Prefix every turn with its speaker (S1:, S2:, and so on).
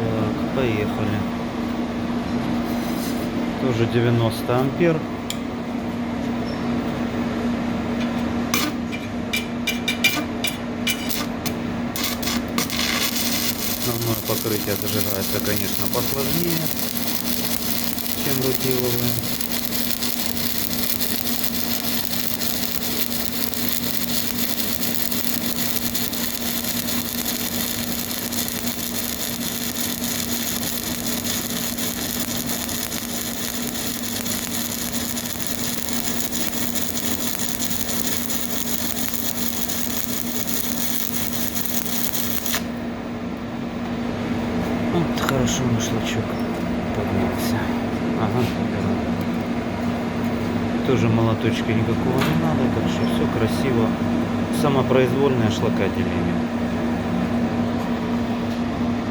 S1: Так, поехали. Тоже 90 ампер. Основное покрытие зажигается, конечно, посложнее, чем рутиловые. Вот хорошо машлачок поднялся. Ага, уберу. Тоже молоточка никакого не надо, так что все красиво. Самопроизвольное шлакоделение.